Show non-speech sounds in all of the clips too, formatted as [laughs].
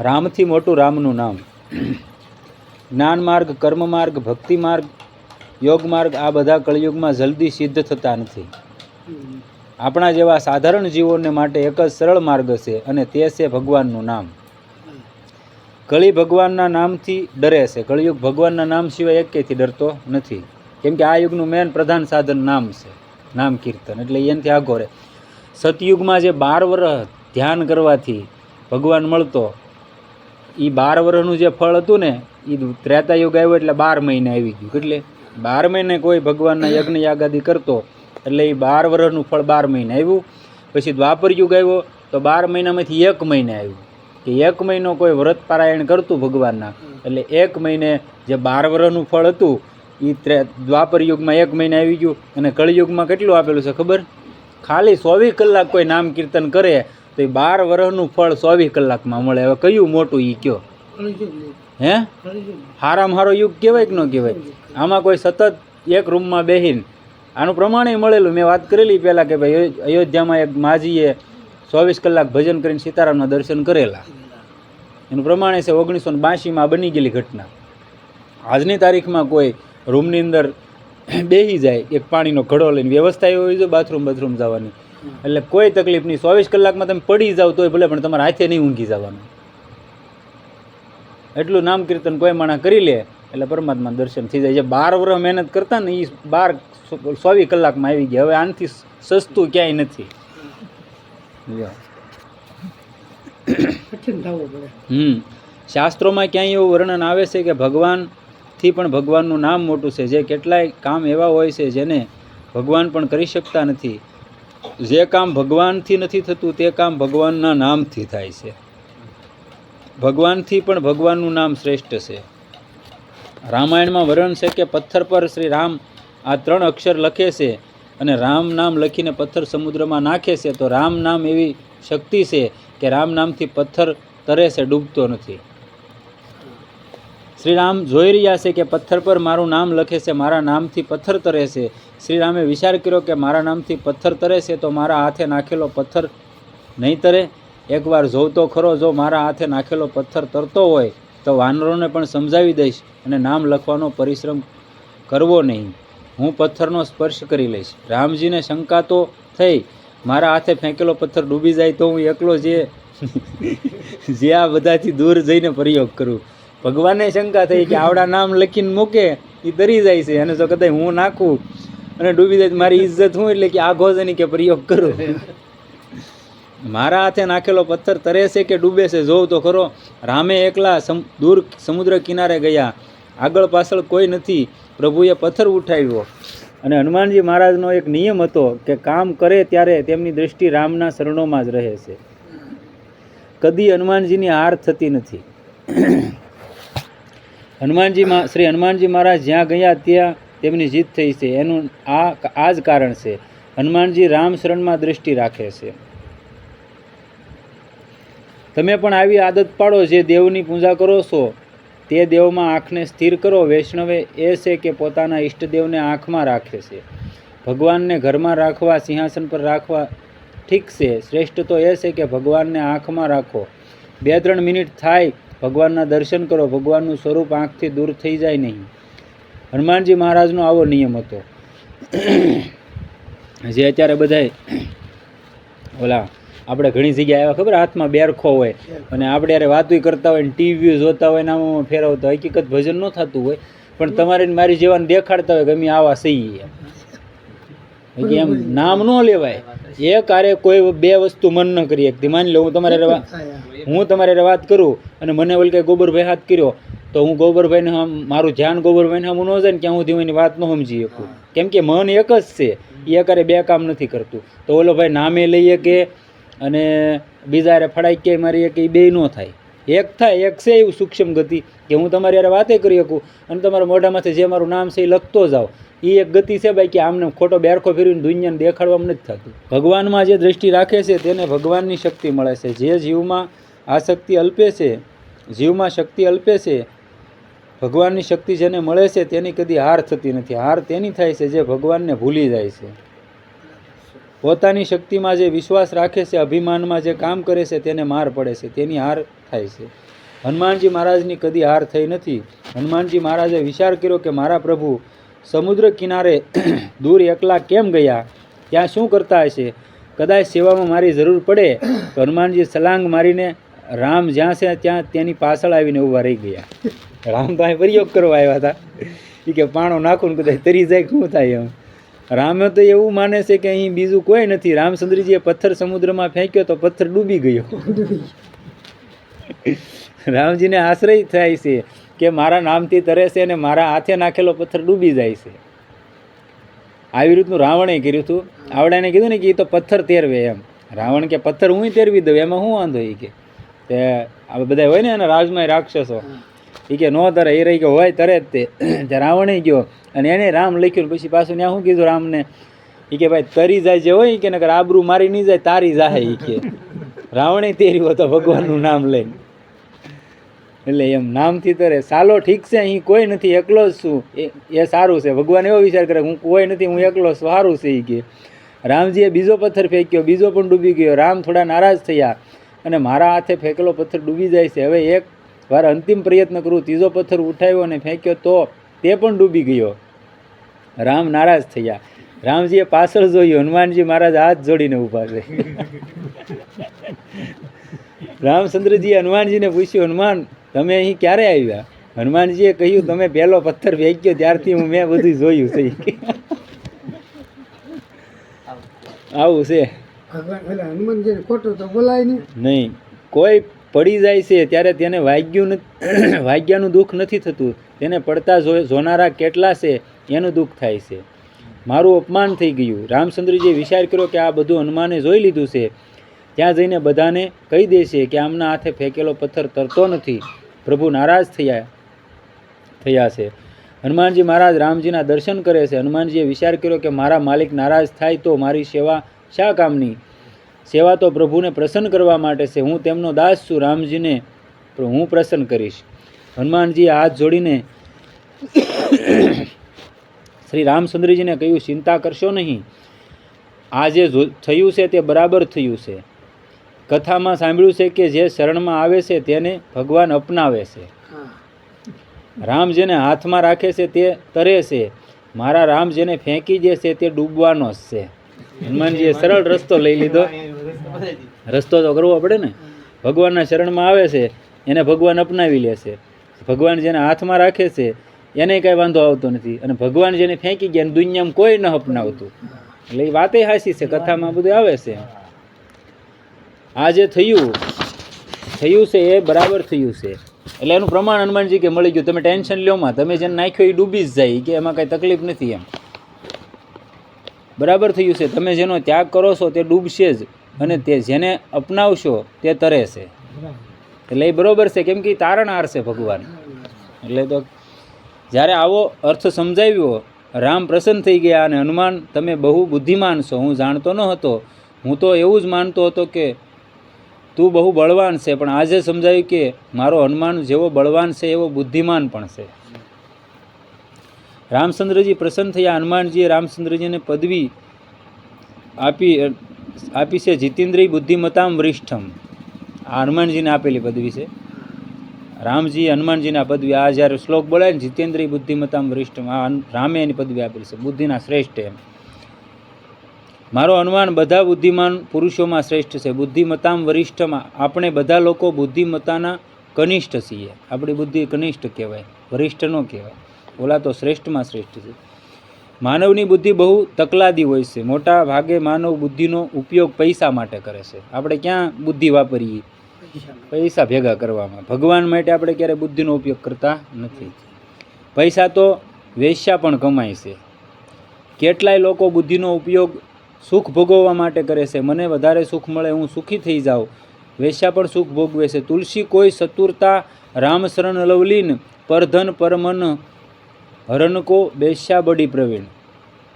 રામથી મોટું રામનું નામ. જ્ઞાન માર્ગ, કર્મ માર્ગ, ભક્તિ માર્ગ, યોગ માર્ગ, આ બધા કળિયુગમાં જલ્દી સિદ્ધ થતા નથી. આપણા જેવા સાધારણ જીવોને માટે એક જ સરળ માર્ગ છે અને તે છે ભગવાનનું નામ. કળી ભગવાનના નામથી ડરે છે. કળિયુગ ભગવાનના નામ સિવાય એકેથી ડરતો નથી. કેમ કે આ યુગનું મેન પ્રધાન સાધન નામ છે. નામ કીર્તન. એટલે એનાથી આગો રહે. સતયુગમાં જે બાર વર્ષ ધ્યાન કરવાથી ભગવાન મળતો એ બાર વર્ષનું જે ફળ હતું ને એ ત્રેતા યુગ આવ્યો એટલે બાર મહિને આવી ગયું. એટલે બાર મહિને કોઈ ભગવાનના યજ્ઞ યાગાદી કરતો, એટલે એ બાર વર્ષનું ફળ બાર મહિને આવ્યું. પછી દ્વાપર યુગ આવ્યો, તો બાર મહિનામાંથી એક મહિને આવ્યું. કે એક મહિનો કોઈ વ્રત પારાયણ કરતું ભગવાનના, એટલે એક મહિને જે બાર વર્ષનું ફળ હતું એ ત્રે, દ્વાપર યુગમાં એક મહિને આવી ગયું. અને કળિયુગમાં કેટલું આપેલું છે ખબર? ખાલી ચોવીસ કલાક કોઈ નામ કીર્તન કરે તો એ બાર વર્ષનું ફળ ચોવીસ કલાકમાં મળે. હવે કયું મોટું એ કયો? હે? હારામ હારો યુગ કહેવાય કે ન કહેવાય? આમાં કોઈ સતત એક રૂમમાં બેહીને. આનું પ્રમાણે મળેલું. મેં વાત કરેલી પહેલાં કે ભાઈ અયોધ્યામાં એક માજીએ ચોવીસ કલાક ભજન કરીને સીતારામના દર્શન કરેલા. એનું પ્રમાણે છે ઓગણીસો બાંસીમાં બની ગયેલી ઘટના. આજની તારીખમાં કોઈ રૂમની અંદર બેસી જાય, એક પાણીનો ઘડો લઈને વ્યવસ્થા એવી હોય છે બાથરૂમ બાથરૂમ જવાની. એટલે કોઈ તકલીફ નહીં. ચોવીસ કલાકમાં તમે પડી જાઓ તોય ભલે પણ તમારા હાથે નહીં ઊંઘી જવાનું. એટલું નામ કીર્તન કોઈ માણા કરી લે એટલે પરમાત્મા દર્શન થઈ જાય. જે બાર વર્ષ મહેનત કરતા ને એ બાર ચોવીસ કલાકમાં આવી ગયા. હવે આનાથી સસ્તું ક્યાંય નથી. હમ. શાસ્ત્રોમાં ક્યાંય એવું વર્ણન આવે છે કે ભગવાનથી પણ ભગવાનનું નામ મોટું છે. જે કેટલાય કામ એવા હોય છે જેને ભગવાન પણ કરી શકતા નથી. જે કામ ભગવાનથી નથી થતું, તે કામ ભગવાનના નામથી થાય છે. ભગવાનથી પણ ભગવાનનું નામ શ્રેષ્ઠ છે. રામાયણમાં વર્ણન છે કે પથ્થર પર શ્રી રામ આ ત્રણ અક્ષર લખે છે અને રામ નામ લખીને પથ્થર સમુદ્રમાં નાખે છે, તો રામ નામ એવી શક્તિ છે કે રામ નામથી પથ્થર તરે છે, ડૂબતો નથી. શ્રી રામ જોઈ રહ્યા છે કે પથ્થર પર મારું નામ લખે છે, મારા નામથી પથ્થર તરે છે શ્રી રામે વિચાર કર્યો કે મારા નામથી પથ્થર તરે છે તો મારા હાથે નાખેલો પથ્થર નહીં તરે. એકવાર જોઉં તો ખરો, જો મારા હાથે નાખેલો પથ્થર તરતો હોય, તો વાનરોને પણ સમજાવી દઈશ અને નામ લખવાનો પરિશ્રમ કરવો નહીં. હું પથ્થરનો સ્પર્શ કરી લઈશ. રામજીને શંકા તો થઈ. મારા હાથે ફેંકેલો પથ્થર ડૂબી જાય તો હું એકલો જે [laughs] જે આ બધાથી દૂર જઈને પ્રયોગ કરું. ભગવાનને શંકા થઈ કે આવડા નામ લખીને મૂકે એ તરી જાય છે. અને જો કદાચ હું નાખું. અને ડૂબી જાય મારી ઇજ્જત હું એટલે કે આઘો જની કે પ્રયોગ કરો. મારા હાથે નાખેલો પથ્થર તરે છે કે ડૂબે છે, જોઉં તો ખરો. રામે એકલા દૂર સમુદ્ર કિનારે ગયા. આગળ પાછળ કોઈ નથી. પ્રભુએ પથ્થર ઉઠાવ્યો. અને હનુમાનજી મહારાજનો એક નિયમ હતો કે કામ કરે ત્યારે તેમની દૃષ્ટિ રામના શરણોમાં જ રહે છે. કદી હનુમાનજીની હાર થતી નથી. હનુમાનજીમાં શ્રી હનુમાનજી મહારાજ જ્યાં ગયા ત્યાં તેમની જીત થઈ છે. એનું આ આ જ કારણ છે. હનુમાનજી રામ શરણમાં દૃષ્ટિ રાખે છે. તમે પણ આવી આદત પાડો જે દેવની પૂજા કરો છો. તે દેવમાં આંખને સ્થિર કરો. વૈષ્ણવે એ છે કે પોતાના ઈષ્ટદેવને આંખમાં રાખે છે. ભગવાનને ઘરમાં રાખવા, સિંહાસન પર રાખવા ઠીક છે. શ્રેષ્ઠ તો એ છે કે ભગવાનને આંખમાં રાખો. બે ત્રણ મિનિટ થાય, ભગવાનના દર્શન કરો. ભગવાનનું સ્વરૂપ આંખથી દૂર થઈ જાય નહીં. હનુમાનજી મહારાજનો આવો નિયમ હતો. જે અત્યારે બધાય ઓલા આપણે ઘણી જગ્યાએ આવ્યા ખબર હાથમાં બેરખો હોય અને આપણે યારે વાતો કરતા હોય ને ટીવી જોતા હોય ને આમાં ફેરવતા હોય. હકીકત ભજન ન થતું હોય પણ તમારે મારી જેવાને દેખાડતા હોય કે અમે આવા સહી એમ. નામ ન લેવાય. એક કારે કોઈ બે વસ્તુ મન ન કરી શકતી. માની લો હું તમારે હું. તમારે વાત કરું અને મને ઓલ કે ગોબરભાઈ હાથ કર્યો તો હું ગોબરભાઈને મારું ધ્યાન ગોબરભાઈને આમ ન જાય ને ક્યાં હું એની વાત ન સમજી શકું. કેમ કે મન એક જ છે. એ અત્યારે બે કામ નથી કરતું. તો ઓલો ભાઈ નામે લઈએ કે અને બીજા ફડાઈ કે મારી કે એ બે ન થાય. એક થાય એક છે એવું સૂક્ષ્મ ગતિ કે હું તમારી યારે વાતે કરી શકું અને તમારા મોઢામાંથી જે મારું નામ છે એ લખતો જાઓ એ એક ગતિ છે ભાઈ કે આમને ખોટો બેરખો ફેરવીને દુનિયાને દેખાડવામાં નથી થતું. ભગવાનમાં જે દ્રષ્ટિ રાખે છે તેને ભગવાનની શક્તિ મળે છે. જે જીવમાં આ શક્તિ અલ્પે છે જીવમાં શક્તિ અલ્પે છે ભગવાનની શક્તિ જેને મળે છે તેની કદી હાર થતી નથી. હાર તેની થાય છે જે ભગવાનને ભૂલી જાય છે. પોતાની શક્તિમાં જે વિશ્વાસ રાખે છે, અભિમાનમાં જે કામ કરે છે, તેને માર પડે છે. તેની હાર થાય છે. હનુમાનજી મહારાજની કદી હાર થઈ નથી. હનુમાનજી મહારાજે વિચાર કર્યો કે મારા પ્રભુ, સમુદ્ર કિનારે [clears throat] દૂર એકલા કેમ ગયા? ત્યાં શું કરતા હશે? કદાચ સેવામાં મારી જરૂર પડે તો હનુમાનજી સલાંગ મારીને રામ જ્યાં છે ત્યાં તેની પાછળ આવીને ઊભા રહી ગયા. રામ તો અહીં પ્રયોગ કરવા આવ્યા હતા. એ કે પાણો નાખું ને કદાચ તરી જાય, શું થાય એમ. રામે તો એવું માને છે કે અહીં બીજું કોઈ નથી. રામચંદ્રજીએ પથ્થર સમુદ્રમાં ફેંક્યો તો પથ્થર ડૂબી ગયો. રામજીને આશ્રય થાય છે કે મારા નામથી તરે છે અને મારા હાથે નાખેલો પથ્થર ડૂબી જાય છે. આવી રીતનું રાવણે કર્યું હતું. આવડાને કીધું ને કે એ તો પથ્થર તેરવે એમ. રાવણ કે પથ્થર હું તેરવી દઉં, એમાં શું વાંધો એ કે? તે આ બધા હોય ને એના રાજમાં રાક્ષસો. એ કે નો તરે એ રહી કે હોય તરે જ તે. [clears throat] ત્યાં રાવણે ગયો. અને એને રામ લખ્યું પછી પાછું ત્યાં શું કીધું રામને? એ કે ભાઈ, તરી જાય જે હોય કે, નકર આબરૂ મારી નહીં જાય, તારી જાય એ કે. રાવણે તેરી હતો ભગવાનનું નામ લઈને એટલે એમ નામથી તરે. સાલો ઠીક છે, અહીં કોઈ નથી, એકલો જ છું. એ સારું છે. ભગવાન એવો વિચાર કરે, હું કોઈ નથી, હું એકલો સારું છે એ કે. રામજીએ બીજો પથ્થર ફેંક્યો, બીજો પણ ડૂબી ગયો. રામ થોડા નારાજ થયા. અને મારા હાથે ફેંકેલો પથ્થર ડૂબી જાય છે. હવે એક વાર અંતિમ પ્રયત્ન કરું ત્રીજો પથ્થર ઉઠાવ્યો અને ફેંક્યો તો તે પણ ડૂબી ગયો. રામ નારાજ થયા. રામજીએ પાછળ જોયું હનુમાનજી મહારાજ હાથ જોડીને ઊભા છે. રામચંદ્રજીએ હનુમાનજીને પૂછ્યું હનુમાન તમે અહીં ક્યારે આવ્યા? હનુમાનજીએ કહ્યું તમે પહેલો પથ્થર ફેંક્યો ત્યારથી હું મેં બધું જોયું છે. આવું છે. હનુમાનજીને ખોટું તો બોલાય નહીં. નહીં કોઈ પડી જાય છે, ત્યારે તેને વાગ્યું [clears throat] વાગ્યાનું દુઃખ નથી થતું. તેને પડતા જોનારા કેટલા છે, એનું દુઃખ થાય છે. મારું અપમાન થઈ ગયું. રામચંદ્રજીએ વિચાર કર્યો કે આ બધું હનુમાને જોઈ લીધું છે. ત્યાં જઈને બધાને કહી દેશે કે આમના હાથે ફેંકેલો પથ્થર તરતો નથી. પ્રભુ નારાજ થયા થયા છે. હનુમાનજી મહારાજ રામજીના દર્શન કરે છે. હનુમાનજીએ વિચાર કર્યો કે મારા માલિક નારાજ થાય તો મારી સેવા શા કામની? સેવા તો પ્રભુને પ્રસન્ન કરવા માટે છે. હું તેમનો દાસ છું. રામજીને હું પ્રસન્ન કરીશ. હનુમાનજીએ હાથ જોડીને શ્રી રામચંદ્રજીને કહ્યું, ચિંતા કરશો નહીં. આ જો- થયું છે તે બરાબર થયું છે. કથામાં સાંભળ્યું છે કે જે શરણમાં આવે છે તેને ભગવાન અપનાવે છે. રામ જેને હાથમાં રાખે છે તે તરે છે. મારા રામ જેને ફેંકી દે છે તે ડૂબવાનો જ છે. હનુમાનજીએ સરળ રસ્તો લઈ લીધો. રસ્તો તો કરવો પડે ને. ભગવાનના શરણમાં આવે છે, એને ભગવાન અપનાવી લે છે. ભગવાન જેને હાથમાં રાખે છે, એને કાંઈ વાંધો આવતો નથી. અને ભગવાન જેને ફેંકી ગયા દુનિયામાં કોઈ ન અપનાવતું. એટલે એ વાતે હાસી છે, કથામાં બધું આવે છે. આ જે થયું થયું છે એ બરાબર થયું છે. એટલે એનું પ્રમાણ હનુમાનજી કે મળી ગયું. તમે ટેન્શન લ્યો માં. તમે જેને નાખ્યો એ ડૂબી જ જાય. કે એમાં કાંઈ તકલીફ નથી એમ. બરાબર થયું છે. તમે જેનો ત્યાગ કરો છો તે ડૂબશે જ. અને તે જેને અપનાવશો તે તરે છે. એટલે એ બરોબર છે, કેમ કે તારણ હારશે ભગવાન. એટલે તો જ્યારે આવો અર્થ સમજાવ્યો, રામ પ્રસન્ન થઈ ગયા અને હનુમાન, તમે બહુ બુદ્ધિમાન છો, હું જાણતો ન હતો. હું તો એવું જ માનતો હતો કે તું બહુ બળવાન છે, પણ આજે સમજાયું કે મારો હનુમાન જેવો બળવાન છે, એવો બુદ્ધિમાન પણ છે. રામચંદ્રજી પ્રસન્ન થયા. હનુમાનજીએ રામચંદ્રજીને પદવી આપી આપી છે જીતેન્દ્રિય બુદ્ધિમતામ વરિષ્ઠમ. આ હનુમાનજીને આપેલી પદવી છે. રામજી હનુમાનજીના પદવી, આ જ્યારે શ્લોક બોલાય ને, જીતેન્દ્રિય બુદ્ધિમતામ વરિષ્ઠમ, આ રામે એની પદવી આપેલી છે. બુદ્ધિના શ્રેષ્ઠ એમ. મારો અનુમાન બધા બુદ્ધિમાન પુરુષોમાં શ્રેષ્ઠ છે. બુદ્ધિમતામ વરિષ્ઠમાં, આપણે બધા લોકો બુદ્ધિમતાના કનિષ્ઠ છીએ. આપણી બુદ્ધિ કનિષ્ઠ કહેવાય, વરિષ્ઠ ન કહેવાય. ઓલા તો શ્રેષ્ઠમાં શ્રેષ્ઠ છે. માનવની બુદ્ધિ બહુ તકલાદી હોય છે. મોટા ભાગે માનવ બુદ્ધિનો ઉપયોગ પૈસા માટે કરે છે. આપણે ક્યાં બુદ્ધિ વાપરીએ? પૈસા ભેગા કરવામાં. ભગવાન માટે આપણે ક્યારે બુદ્ધિનો ઉપયોગ કરતા નથી. પૈસા તો વેશ્યા પણ કમાય છે. કેટલાય લોકો બુદ્ધિનો ઉપયોગ સુખ ભોગવવા માટે કરે છે. મને વધારે સુખ મળે, હું સુખી થઈ જાઉં. વેશ્યા પણ સુખ ભોગવે છે. તુલસી કોઈ ચતુરતા રામ શરણ લવલીન, પરધન પરમન હરણકો બેસ્યા બડી પ્રવીણ.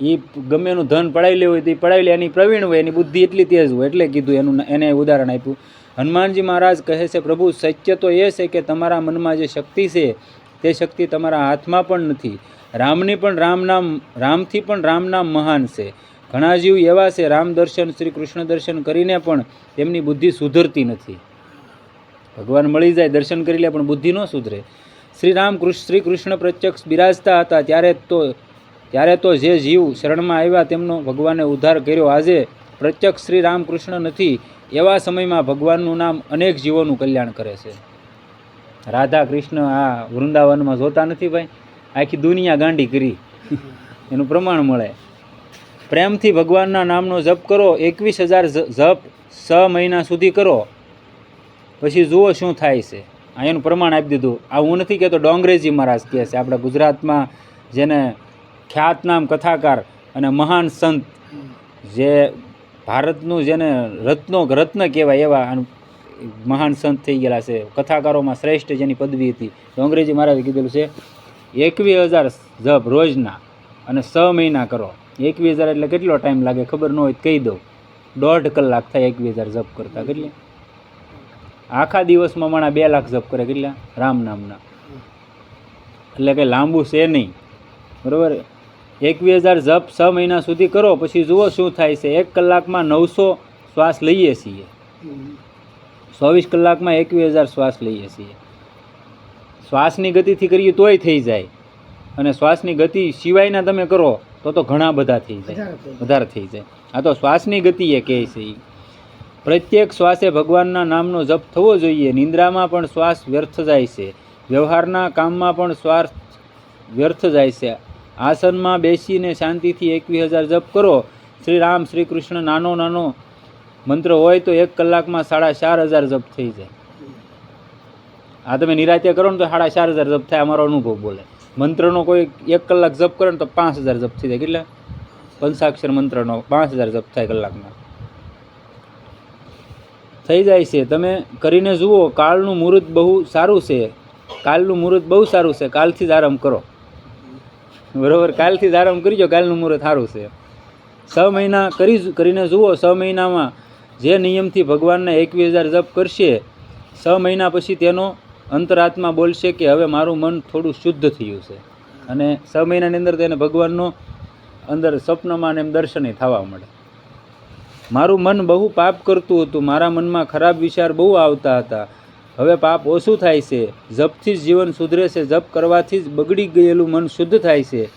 એ ગમે એનું ધન પડાવી લેવું હોય તો એ પડાવી લે. એની પ્રવીણ હોય, એની બુદ્ધિ એટલી તેજ હોય. એટલે કીધું એનું એને ઉદાહરણ આપ્યું. હનુમાનજી મહારાજ કહે છે, પ્રભુ, સત્ય તો એ છે કે તમારા મનમાં જે શક્તિ છે, તે શક્તિ તમારા હાથમાં પણ નથી. રામની પણ રામ નામ, રામથી પણ રામ નામ મહાન છે. ઘણા જીવ એવા છે, રામ દર્શન, શ્રી કૃષ્ણ દર્શન કરીને પણ તેમની બુદ્ધિ સુધરતી નથી. ભગવાન મળી જાય, દર્શન કરી લે, પણ બુદ્ધિ ન સુધરે. શ્રી રામ શ્રી કૃષ્ણ પ્રત્યક્ષ બિરાજતા હતા. ત્યારે તો ત્યારે તો જે જીવ શરણમાં આવ્યા તેમનો ભગવાને ઉદ્ધાર કર્યો. આજે પ્રત્યક્ષ શ્રી રામકૃષ્ણ નથી. એવા સમયમાં ભગવાનનું નામ અનેક જીવોનું કલ્યાણ કરે છે. રાધા કૃષ્ણ આ વૃંદાવનમાં જોતા નથી ભાઈ. આખી દુનિયા ગાંડી કરી. એનું પ્રમાણ મળે. પ્રેમથી ભગવાનના નામનો જપ કરો. એકવીસ હજાર જપ છ મહિના સુધી કરો. પછી જુઓ શું થાય છે. એનું પ્રમાણ આપી દીધું. આ હું નથી કહેતો, ડોંગરેજી મહારાજ કહે છે. આપણા ગુજરાતમાં જેને ખ્યાતનામ કથાકાર અને મહાન સંત જે ભારતનું જેને રત્નો, રત્ન કહેવાય એવા મહાન સંત થઈ ગયેલા છે. કથાકારોમાં શ્રેષ્ઠ જેની પદવી હતી. અંગ્રેજી મહારાજે કીધેલું છે, એકવીસ હજાર જપ રોજના અને છ મહિના કરો. એકવીસ હજાર એટલે કેટલો ટાઈમ લાગે ખબર ન હોય કહી દઉં. દોઢ કલાક થાય એકવીસ હજાર જપ કરતાં, કેટલી? આખા દિવસમાં માણા બે લાખ જપ કરે કેટલા? રામ નામના. એટલે કંઈ લાંબુ છે નહીં. બરાબર? એકવીસ હજાર જપ છ મહિના સુધી કરો પછી જુઓ શું થાય છે. એક કલાકમાં નવસો શ્વાસ લઈએ છીએ. ચોવીસ કલાકમાં એકવીસ હજાર શ્વાસ લઈએ છીએ. શ્વાસની ગતિથી કરીએ તોય થઈ જાય. અને શ્વાસની ગતિ સિવાયના તમે કરો તો તો ઘણા બધા થઈ જાય. વધારે થઈ જાય. આ તો શ્વાસની ગતિ એ કહે છે ઈ. પ્રત્યેક શ્વાસે ભગવાનના નામનો જપ થવો જોઈએ. નિંદ્રામાં પણ શ્વાસ વ્યર્થ જાય છે. વ્યવહારના કામમાં પણ શ્વાસ વ્યર્થ જાય છે. આસનમાં બેસીને શાંતિથી એકવીસ હજાર જપ કરો. શ્રી રામ, શ્રી કૃષ્ણ નાનો નાનો મંત્ર હોય તો એક કલાકમાં સાડા ચાર હજાર જપ થઈ જાય. આ તમે નિરાતે કરો ને તો સાડા ચાર હજાર જપ થાય, અમારો અનુભવ બોલે. મંત્રનો કોઈ એક કલાક જપ કરે ને તો પાંચ હજાર જપ થઈ જાય. કેટલા? પંચાક્ષર મંત્રનો પાંચ હજાર જપ થાય કલાકના થઈ જાય છે. તમે કરીને જુઓ કાલનું મુહૂર્ત બહુ સારું છે. કાલનું મુહૂર્ત બહુ સારું છે. કાલથી જ આરામ કરો. બરાબર? કાલથી જ આરામ કરીજો. કાલનું મુહૂર્ત સારું છે. છ મહિના કરી કરીને જુઓ. છ મહિનામાં જે નિયમથી ભગવાનના એકવીસ હજાર જપ કરશે, છ મહિના પછી તેનો અંતરાત્મા બોલશે કે, હવે મારું મન થોડું શુદ્ધ થયું છે. અને છ મહિનાની અંદર તેને ભગવાનનો અંદર સ્વપ્નમાં એમ દર્શને થવા મળે. મારું મન બહુ પાપ કરતું હતું. મારા મનમાં ખરાબ વિચાર બહુ આવતા હતા. હવે પાપ ઓછું થાય છે. જપથી જ જીવન સુધરે છે. જપ કરવાથી જ બગડી ગયેલું મન શુદ્ધ થાય છે.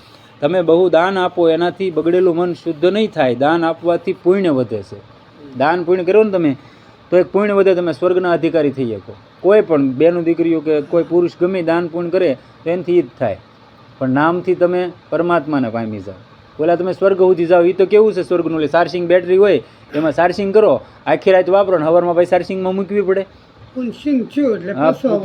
તમે બહુ દાન આપો એનાથી બગડેલું મન શુદ્ધ નહીં થાય. દાન આપવાથી પુણ્ય વધે છે. દાન પુણ્ય કરો ને તમે, તો એક પુણ્ય વધે તમે સ્વર્ગના અધિકારી થઈ શકો. કોઈ પણ બેનું દીકરીઓ કે કોઈ પુરુષ ગમે દાન પુણ્ય કરે, તો એનાથી જ થાય. પણ નામથી તમે પરમાત્માને પામી જાઓ. ઓલા તમે સ્વર્ગ સુધી જાઓ એ તો કેવું છે સ્વર્ગનું? એટલે ચાર્જિંગ બેટરી હોય એમાં ચાર્જિંગ કરો આખી રાત વાપરો ને સવારમાં પછી ચાર્જિંગમાં મૂકવી પડે.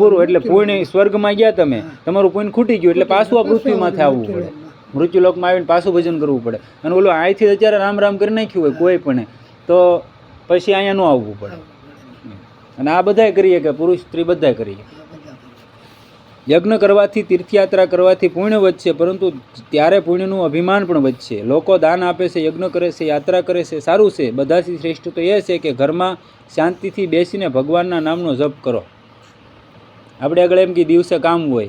પૂરું એટલે પૂર્ણ સ્વર્ગમાં ગયા તમે. તમારું પૂર્ણ ખૂટી ગયું એટલે પાછું આ પૃથ્વીમાંથી આવવું પડે. મૃત્યુલોકમાં આવીને પાછું ભજન કરવું પડે. અને ઓલું અહીંથી અત્યારે રામ રામ કરી નાખ્યું હોય કોઈ પણ તો પછી અહીંયા ન આવવું પડે. અને આ બધાય કરીએ કે પુરુષ સ્ત્રી બધાય કરીએ? યજ્ઞ કરવાથી, તીર્થયાત્રા કરવાથી પુણ્ય વધશે, પરંતુ ત્યારે પુણ્યનું અભિમાન પણ વધશે. લોકો દાન આપે છે, યજ્ઞ કરે છે, યાત્રા કરે છે, સારું છે. બધાથી શ્રેષ્ઠ તો એ છે કે ઘરમાં શાંતિથી બેસીને ભગવાનના નામનો જપ કરો. આપણે આગળ એમ કે દિવસે કામ હોય,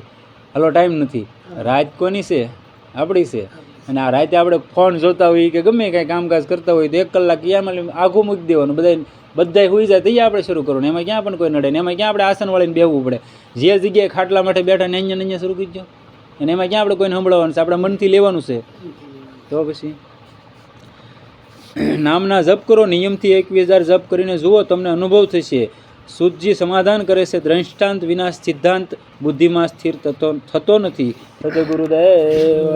હાલો ટાઈમ નથી. રાત કોની છે? આપણી છે. અને આ રાતે આપણે ફોન જોતા હોઈએ કે ગમે કાંઈ કામકાજ કરતા હોય તો એક કલાક ક્યાં આઘું મૂકી દેવાનું. બધા બધાય હોઈ જાય તૈયાર આપણે શરૂ કરવાનું. એમાં ક્યાં પણ કોઈ નડે ને એમાં ક્યાં આપણે આસન વાળીને બેહવું પડે? જે જગ્યાએ ખાટલા માટે બેઠા ને અહીંયા ને અહીંયા શરૂ કરી દો અને એમાં ક્યાં આપણે કોઈને સંભળાવવાનું છે? આપણા મનથી લેવાનું છે. તો પછી? નામના જપ કરો, નિયમથી એકવીસ હજાર જપ કરીને જુઓ, તમને અનુભવ થશે. શુદ્ધજી સમાધાન કરે છે. દ્રષ્ટાંત વિના સિદ્ધાંત બુદ્ધિમાં સ્થિર થતો થતો નથી. ગુરુદેવ